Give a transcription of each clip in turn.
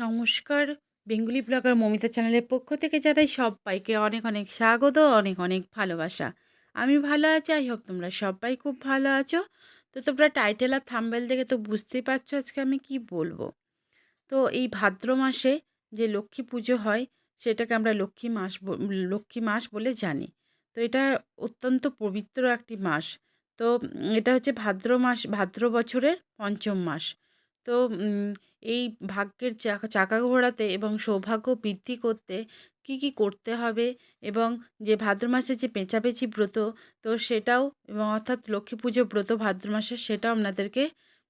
নমস্কার। Bengali blogger Momita চ্যানেলের পক্ষ থেকে জানাই সবাইকে অনেক অনেক স্বাগত, অনেক অনেক ভালোবাসা। আমি ভালো আছি, আই হোপ তোমরা সবাই খুব ভালো আছো। তো তোমরা টাইটেল আর থাম্বেল দেখে তো বুঝতেই পারছ আজকে আমি কি বলব। তো এই ভাদ্র মাসে যে লক্ষ্মী পুজো হয়, সেটাকে আমরা লক্ষ্মী মাস লক্ষ্মী মাস বলে জানি। তো এটা অত্যন্ত পবিত্র একটি মাস। তো এটা হচ্ছে ভাদ্র মাস, ভাদ্র বছরের পঞ্চম মাস। তো এই ভাগ্যের চাকা চাকা ঘোরাতে এবং সৌভাগ্য বৃদ্ধি করতে কি কি করতে হবে? এবং যে ভাদ্র মাসে যে পেঁচাপেচি ব্রত, তো সেটাও এবং অর্থাৎ লক্ষ্মী পুজো ব্রত ভাদ্র মাসে সেটাও আপনাদেরকে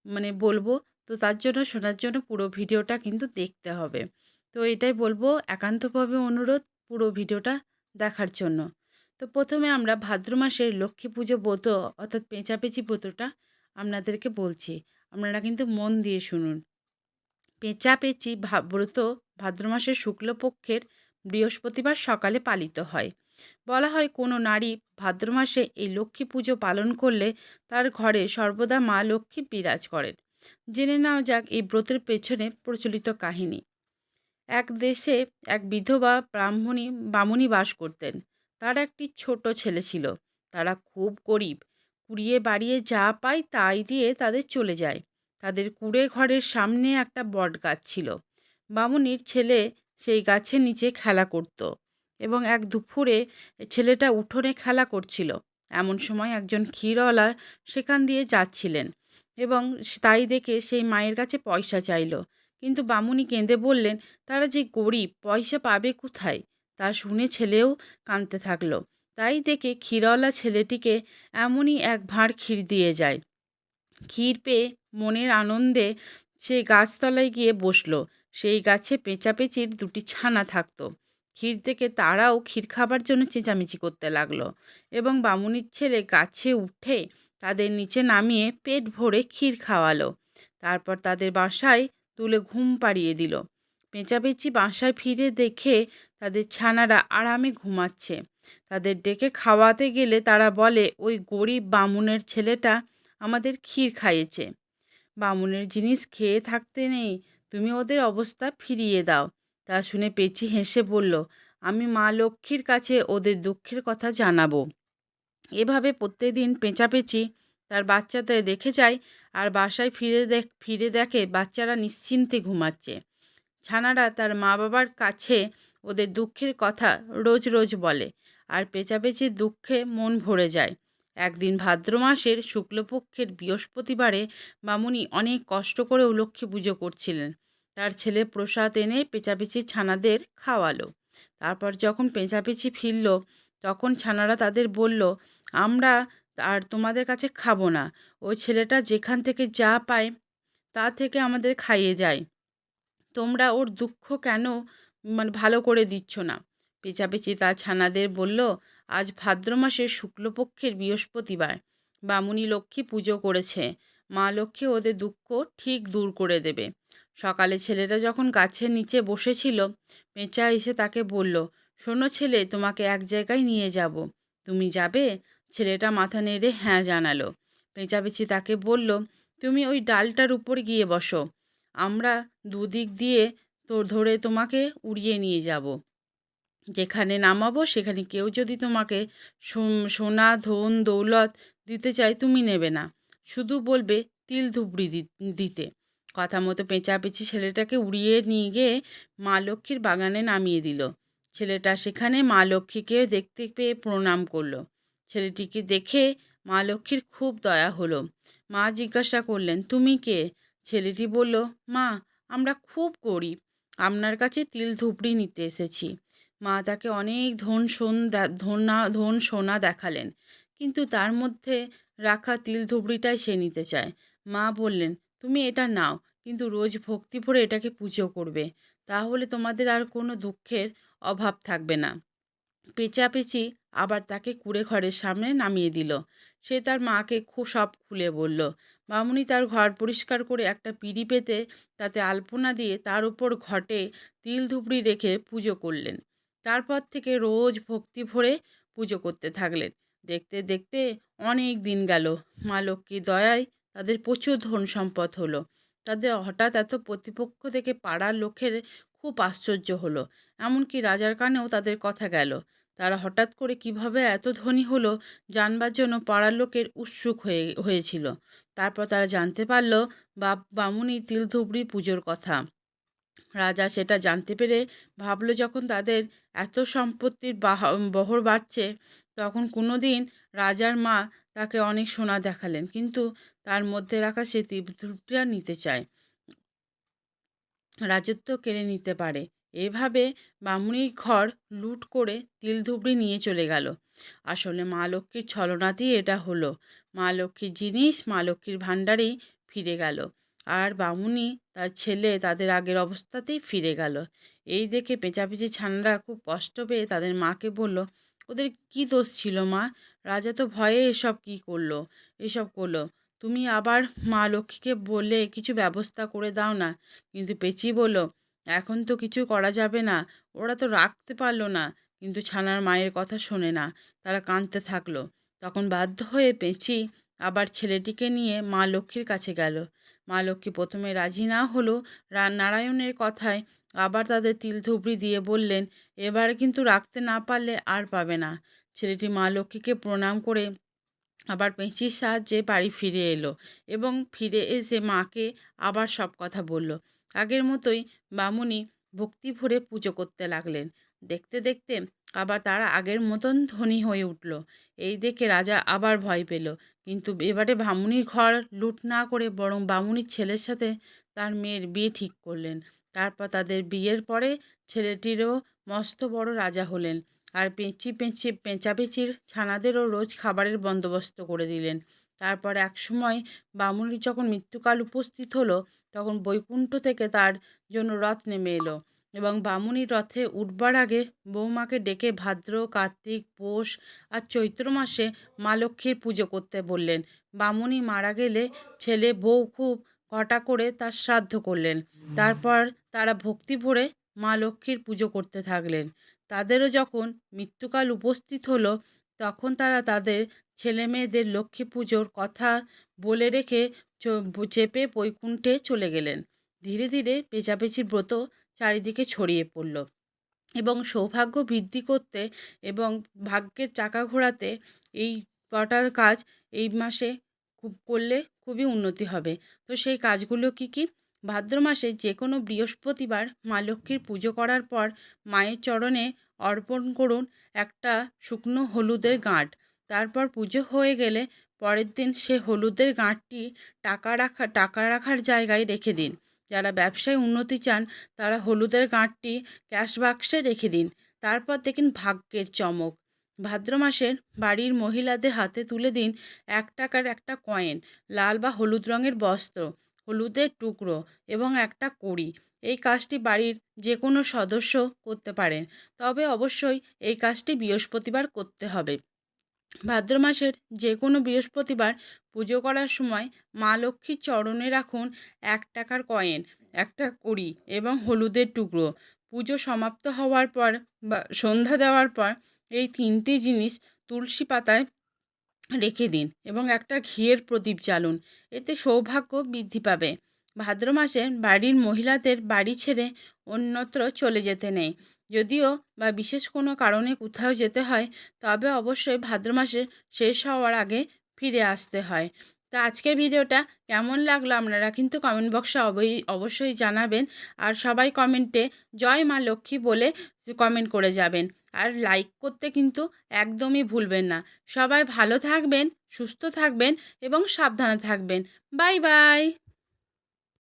মানে বলব। তো তার জন্য, শোনার জন্য পুরো ভিডিওটা কিন্তু দেখতে হবে। তো এটাই বলব, একান্তভাবে অনুরোধ পুরো ভিডিওটা দেখার জন্য। তো প্রথমে আমরা ভাদ্র মাসের লক্ষ্মী পুজো ব্রত অর্থাৎ পেঁচাপেচি ব্রতটা আপনাদেরকে বলছি। আপনারা কিন্তু মন দিয়ে শুনুন। পেঁচাপেচি ব্রত ভাদ্র মাসের শুক্লপক্ষের বৃহস্পতিবার সকালে পালিত হয়। বলা হয়, কোনো নারী ভাদ্র মাসে এই লক্ষ্মী পুজো পালন করলে তার ঘরে সর্বদা মা লক্ষ্মী বিরাজ করেন। জেনে নেওয়া যাক এই ব্রতের পেছনে প্রচলিত কাহিনী। এক দেশে এক বিধবা ব্রাহ্মণী বামুনি বাস করতেন। তার একটি ছোট ছেলে ছিল। তারা খুব গরিব। কুড়িয়ে বাড়িয়ে যা পায় তাই দিয়ে তাদের চলে যায়। তাদের কুড়ে ঘরের সামনে একটা বট গাছ ছিল। বামুনির ছেলে সেই গাছের নিচে খেলা করত এবং এক দুপুরে ছেলেটা উঠোনে খেলা করছিল। এমন সময় একজন ক্ষীরওয়ালা সেখান দিয়ে যাচ্ছিলেন এবং তাই দেখে সেই মায়ের কাছে পয়সা চাইলো। কিন্তু বামুনি কেঁদে বললেন, তারা যে গরিব, পয়সা পাবে কোথায়? তা শুনে ছেলেও কাঁদতে থাকল। তাই দেখে ক্ষীরওয়ালা ছেলেটিকে এমনই এক ভাঁড় ক্ষীর দিয়ে যায়। ক্ষীর পেয়ে মনের আনন্দে সে গাছতলায় গিয়ে বসল। সেই গাছে পেঁচাপেচির দুটি ছানা থাকতো। ক্ষীর থেকে তারাও ক্ষীর খাবার জন্য চেঁচামেচি করতে লাগল এবং বামুনির ছেলে গাছে উঠে তাদের নিচে নামিয়ে পেট ভরে ক্ষীর খাওয়ালো। তারপর তাদের বাসায় তুলে ঘুম পাড়িয়ে দিল। পেঁচাপেচি বাসায় ফিরে দেখে তাদের ছানারা আরামে ঘুমাচ্ছে। তাদের ডেকে খাওয়াতে গেলে তারা বলে, ওই গরিব বামুনের ছেলেটা আমাদের ক্ষীর খাইয়েছে। বামুনের জিনিস খেয়ে থাকতে নেই। তুমি ওদের অবস্থা ফিরিয়ে দাও। তা শুনে পেঁচি হেসে বলল, আমি মা লক্ষ্মীর কাছে ওদের দুঃখের কথা জানাব। এভাবে প্রত্যেকদিন পেঁচাপেচি তার বাচ্চাদের রেখে যায় আর বাসায় ফিরে দেখ, ফিরে দেখে বাচ্চারা নিশ্চিন্তে ঘুমাচ্ছে। ছানারা তার মা বাবার কাছে ওদের দুঃখের কথা রোজ রোজ বলে। আর পেঁচাপেচির দুঃখে মন ভরে যায়। একদিন ভাদ্র মাসের শুক্লপক্ষের বৃহস্পতিবারে মামুনি অনেক কষ্ট করেও লক্ষ্মী পুজো করছিলেন। তার ছেলে প্রসাদ এনে পেঁচাপেচির ছানাদের খাওয়ালো। তারপর যখন পেঁচাপেচি ফিরল, তখন ছানারা তাদের বলল, আমরা আর তোমাদের কাছে খাব না। ওই ছেলেটা যেখান থেকে যা পায়, তা থেকে আমাদের খাইয়ে যায়। তোমরা ওর দুঃখ কেন মানে ভালো করে দিচ্ছ না? পেঁচাপেচি তার ছানাদের বলল, আজ ভাদ্র মাসের শুক্লপক্ষের বৃহস্পতিবার। বামুনি লক্ষ্মী পুজো করেছে। মা লক্ষ্মী ওদের দুঃখ ঠিক দূর করে দেবে সকালে ছেলেটা যখন গাছের নিচে বসেছিল, পেঁচা এসে তাকে বলল, শোনো ছেলে, তোমাকে এক জায়গায় নিয়ে যাব। তুমি যাবে ছেলেটা মাথা নেড়ে হ্যাঁ জানালো। পেঁচাপেচি তাকে বলল, তুমি ওই ডালটার উপর গিয়ে বসো। আমরা দুদিক দিয়ে তোর ধরে তোমাকে উড়িয়ে নিয়ে যাব। যেখানে নামাবো, সেখানে কেউ যদি তোমাকে সোন- ধন, দৌলত দিতে চায়, তুমি নেবে না। শুধু বলবে, তিল ধুবড়ি দিতে। কথা মতো পেঁচাপেচি ছেলেটাকে উড়িয়ে নিয়ে গিয়ে মা লক্ষ্মীর বাগানে নামিয়ে দিল। ছেলেটা সেখানে মা লক্ষ্মীকে দেখতে পেয়ে প্রণাম করল। ছেলেটিকে দেখে মা লক্ষ্মীর খুব দয়া হলো। মা জিজ্ঞাসা করলেন, তুমি কে? ছেলেটি বলল, মা, আমরা খুব গরিব। আপনার কাছে তিল ধুবড়ি নিতে এসেছি। মা তাকে অনেক ধন সোন ধনা, ধন সোনা দেখালেন। কিন্তু তার মধ্যে রাখা তিল ধুবড়িটাই সে নিতে চায়। মা বললেন, তুমি এটা নাও, কিন্তু রোজ ভক্তি ভরে এটাকে পুজো করবে। তাহলে তোমাদের আর কোনো দুঃখের অভাব থাকবে না। পেঁচাপেচি আবার তাকে কুড়ে ঘরের সামনে নামিয়ে দিল। সে তার মাকে খু, সব খুলে বলল, বামুনি তার ঘর পরিষ্কার করে একটা পিঁড়ি পেতে তাতে আলপনা দিয়ে তার উপর ঘটে তিল ধুপড়ি রেখে পুজো করলেন। তারপর থেকে রোজ ভক্তি ভরে পুজো করতে থাকলেন। দেখতে দেখতে অনেক দিন গেল। মা লক্ষ্মীর দয়ায় তাদের প্রচুর ধন সম্পদ হলো। তাদের হঠাৎ এত প্রতিপক্ষ থেকে পাড়ার লোকের খুব আশ্চর্য হলো। এমনকি রাজার কানেও তাদের কথা গেল। তারা হঠাৎ করে কীভাবে এত ধনী হলো জানবার জন্য পাড়ার লোকের উৎসুক হয়ে, হয়েছিল। তারপর তারা জানতে পারল বা বামুনি তিলধুবড়ি পুজোর কথা। রাজা সেটা জানতে পেরে ভাবলো যখন তাদের এত সম্পত্তির বাহা বহর বাড়ছে, তখন কোনো দিন রাজার মা তাকে অনেক সোনা দেখালেন। কিন্তু তার মধ্যে রাখা সে তীব্রটা নিতে চায়। রাজত্ব কেড়ে নিতে পারে। এভাবে বামুনির ঘর লুট করে তিল ধুবড়ি নিয়ে চলে গেল। আসলে মা লক্ষ্মীর ছলনাতেই এটা হলো। মা লক্ষ্মীর জিনিস, মা লক্ষ্মীর ভাণ্ডারেই ফিরে গেল। আর বামুনি তার ছেলে তাদের আগের অবস্থাতেই ফিরে গেল। এই দেখে পেঁচাপেচি ছানরা খুব কষ্ট পেয়ে তাদের মাকে বলল, ওদের কি দোষ ছিল মা? রাজা তো ভয়ে এসব কি করল? এসব করল। তুমি আবার মা লক্ষ্মীকে বলে কিছু ব্যবস্থা করে দাও না? কিন্তু পেঁচি বলল, এখন তো কিছু করা যাবে না। ওরা তো রাখতে পারল না। কিন্তু ছানার মায়ের কথা শোনে না। তারা কাঁদতে থাকল। তখন বাধ্য হয়ে পেঁচি আবার ছেলেটিকে নিয়ে মা লক্ষ্মীর কাছে গেল। মা লক্ষ্মী প্রথমে রাজি না হলো। নারায়ণের কথায় আবার তাদের তিল ধুবড়ি দিয়ে বললেন, এবারে কিন্তু রাখতে না পারলে আর পাবে না। ছেলেটি মা লক্ষ্মীকে প্রণাম করে আবার পেঁচির সাহায্যে বাড়ি ফিরে এলো এবং ফিরে এসে মাকে আবার সব কথা বলল। আগের মতোই বামুনি ভক্তি ভরে পুজো করতে লাগলেন। দেখতে দেখতে আবার তারা আগের মতন ধনী হয়ে উঠল। এই দেখে রাজা আবার ভয় পেল। কিন্তু এবারে বামুনির ঘর লুট না করে বরং বামুনির ছেলের সাথে তার মেয়ের বিয়ে ঠিক করলেন। তারপর তাদের বিয়ের পরে ছেলেটিরও মস্ত বড় রাজা হলেন আর পেঁচি পেঁচি পেঁচাপেঁচির ছানাদেরও রোজ খাবারের বন্দোবস্ত করে দিলেন। তারপর এক সময় বামুনির যখন মৃত্যুকাল উপস্থিত হলো, তখন বৈকুণ্ঠ থেকে তার জন্য রথ নেমে এলো। এবং বামুনির রথে উঠবার আগে বৌমাকে ডেকে ভাদ্র, কার্তিক, পৌষ আর চৈত্র মাসে মা লক্ষ্মীর পুজো করতে বললেন। বামুনি মারা গেলে ছেলে বউ খুব ঘটা করে তার শ্রাদ্ধ করলেন। তারপর তারা ভক্তি ভরে মা লক্ষ্মীর পুজো করতে থাকলেন। তাদেরও যখন মৃত্যুকাল উপস্থিত হলো, তখন তারা তাদের ছেলে মেয়েদের লক্ষ্মী পুজোর কথা বলে রেখে চেপে বৈকুণ্ঠে চলে গেলেন। ধীরে ধীরে পেঁচাপেচির ব্রত চারিদিকে ছড়িয়ে পড়ল এবং সৌভাগ্য বৃদ্ধি করতে এবং ভাগ্যের চাকা ঘোরাতে এই কটার কাজ এই মাসে খুব করলে খুবই উন্নতি হবে। তো সেই কাজগুলো কি কি? ভাদ্র মাসে যে কোনো বৃহস্পতিবার মা লক্ষ্মীর পুজো করার পর মায়ের চরণে অর্পণ করুন একটা শুকনো হলুদের গাঁট। তারপর পুজো হয়ে গেলে পরের দিন সে হলুদের গাঁটটি টাকা রাখা, টাকা রাখার জায়গায় রেখে দিন। যারা ব্যবসায় উন্নতি চান, তারা হলুদের গাঁটটি ক্যাশ বাক্সে রেখে দিন। তারপর দেখেন ভাগ্যের চমক। ভাদ্র মাসের বাড়ির মহিলাদের হাতে তুলে দিন এক টাকার একটা কয়েন, লাল বা হলুদ রঙের বস্ত্র, হলুদের টুকরো এবং একটা কড়ি। এই কাজটি বাড়ির যে কোনো সদস্য করতে পারেন। তবে অবশ্যই এই কাজটি বৃহস্পতিবার করতে হবে। ভাদ্র মাসের যে কোনো বৃহস্পতিবার পুজো করার সময় মা লক্ষ্মীর চরণে রাখুন এক টাকার কয়েন, একটা কড়ি এবং হলুদের টুকরো। পুজো সমাপ্ত হওয়ার পর বা সন্ধ্যা দেওয়ার পর এই তিনটি জিনিস তুলসী পাতায় রেখে দিন এবং একটা ঘিয়ের প্রদীপ জ্বালুন। এতে সৌভাগ্য বৃদ্ধি পাবে। ভাদ্র মাসে বাড়ির মহিলাদের বাড়ি ছেড়ে অন্যত্র চলে যেতে নেই। যদিও বা বিশেষ কোনো কারণে কোথাও যেতে হয়, তবে অবশ্যই ভাদ্র মাসে শেষ হওয়ার আগে ফিরে আসতে হয়। তো আজকের ভিডিওটা কেমন লাগল আপনারা কিন্তু কমেন্ট বক্সে অবই, অবশ্যই জানাবেন। আর সবাই কমেন্টে জয় মা লক্ষ্মী বলে কমেন্ট করে যাবেন। আর লাইক করতে কিন্তু একদমই ভুলবেন না। সবাই ভালো থাকবেন, সুস্থ থাকবেন এবং সাবধানে থাকবেন। Bye bye!